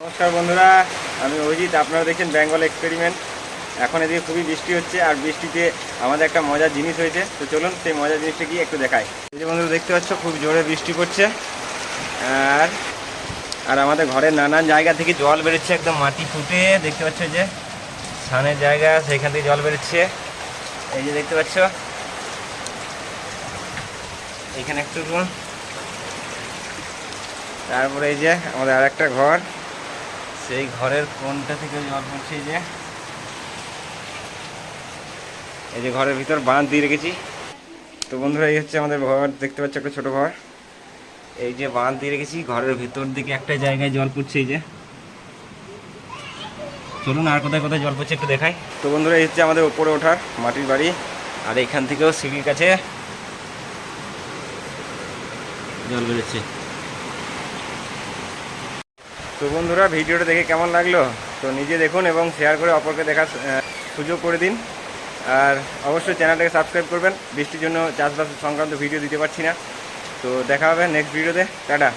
নমস্কার বন্ধুরা, আমি অভিজিৎ, আপনারা দেখছেন বেঙ্গল এক্সপেরিমেন্ট। এখন এদিকে খুবই বৃষ্টি হচ্ছে আর বৃষ্টিতে আমাদের একটা মজার জিনিস হয়েছে। তো চলুন সেই মজার জিনিসটা গিয়ে একটু দেখাই। এই যে বন্ধুরা, দেখতে পাচ্ছ, খুব জোরে বৃষ্টি পড়ছে। আর আর আমাদের ঘরের নানান জায়গা থেকে জল বেরোচ্ছে, একদম মাটি ফুটে। দেখতে পাচ্ছ যে ছানের জায়গা, সেইখান থেকে জল বেরোচ্ছে। এই যে দেখতে পাচ্ছ, এখানে একটু তারপরে এই যে আমাদের আর একটা ঘর। সেই ঘরের কোনটা থেকে জল পড়ছে যে। এই যে ঘরের ভিতর বাঁধ দিয়ে রেখেছি। তো বন্ধুরা, এই হচ্ছে আমাদের ঘর, দেখতে পাচ্ছ একটা ছোট ঘর। এই যে বাঁধ দিয়ে রেখেছি, ঘরের ভিতর দিকে একটা জায়গায় জল পড়ছে এই যে। চলুন আর কোথায় কোথায় জল পড়ছে একটু দেখাই। তো বন্ধুরা, এই হচ্ছে আমাদের উপরে ওঠার মাটির বাড়ি, আর এখান থেকেও সিঁড়ির কাছে জল বেরোচ্ছে। তো বন্ধুরা, ভিডিওটা দেখে কেমন লাগল? তো নিজে দেখুন এবং শেয়ার করে অপরকে দেখার সুযোগ করে দিন। আর অবশ্যই চ্যানেলটাকে সাবস্ক্রাইব করবেন। বৃষ্টির জন্য চাষবাস সংক্রান্ত ভিডিও দিতে পারছি না। তো দেখা হবে নেক্সট ভিডিওতে টাটা।